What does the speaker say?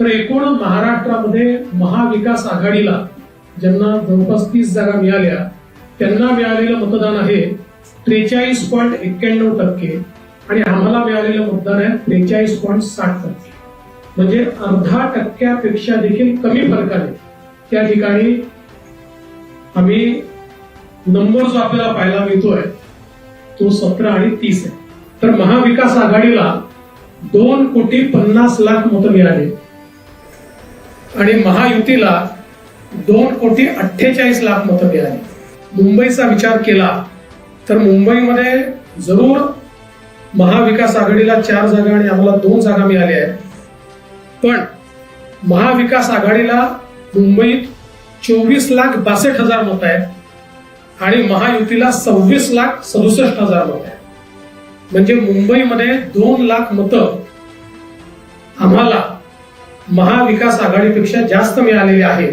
तर एकूण महाराष्ट्रामध्ये महाविकास आघाडीला ज्यांना जवळपास तीस जागा मिळाल्या त्यांना मिळालेलं मतदान आहे त्रेचाळीस पॉईंट एक्क्याण्णव टक्के आणि आम्हाला मिळालेलं मतदान आहे त्रेचाळीस पॉईंट साठ टक्के. म्हणजे अर्धा टक्क्यापेक्षा देखील कमी फरकाने त्या ठिकाणी आम्ही नंबर जो आपल्याला पाहायला मिळतोय तो सतरा आणि तीस आहे. तर महाविकास आघाडीला दोन कोटी पन्नास लाख मतं मिळाली. आणि महायुतीला दोन कोटी अठ्ठेचाळीस लाख मतं मिळाली. मुंबईचा विचार केला तर मुंबईमध्ये जरूर महाविकास आघाडीला चार जागा आणि आम्हाला दोन जागा मिळाल्या आहेत. पण महाविकास आघाडीला मुंबईत चोवीस लाख बासष्ट हजार मत आहेत आणि महायुतीला सव्वीस लाख सदुसष्ट हजार मत आहेत. म्हणजे मुंबईमध्ये दोन लाख मतं आम्हाला महाविकास आघाडीपेक्षा जास्त मिळालेले आहे